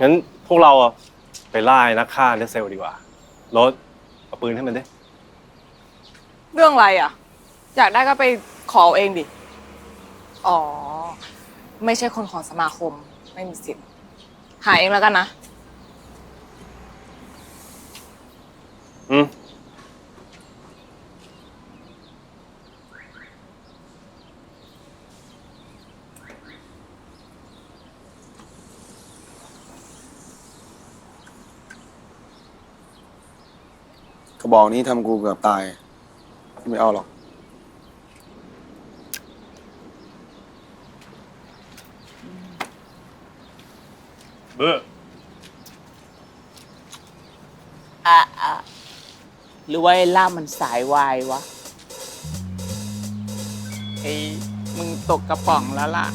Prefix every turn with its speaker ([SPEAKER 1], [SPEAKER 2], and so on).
[SPEAKER 1] งั้นพวกเราอะไปล่าไอ้นักฆ่าเลสเซลดีกว่า รถเอาปืนให้มันดิ
[SPEAKER 2] เรื่องอะไรอะ อยากได้ก็ไปขอเอาเองดิ อ๋อ ไม่ใช่คนของสมาคม ไม่มีสิทธิ์ หาเองแล้วกันนะ
[SPEAKER 1] อืม
[SPEAKER 3] ระบอกนี้ทำกูเกือบตาย ไม่เอาหรอก
[SPEAKER 1] เบ้อ
[SPEAKER 4] อะอะหรือว่าไอ้ล่ามมันสายวายวะไอ้มึงตกกระป๋องแล้วล่ะ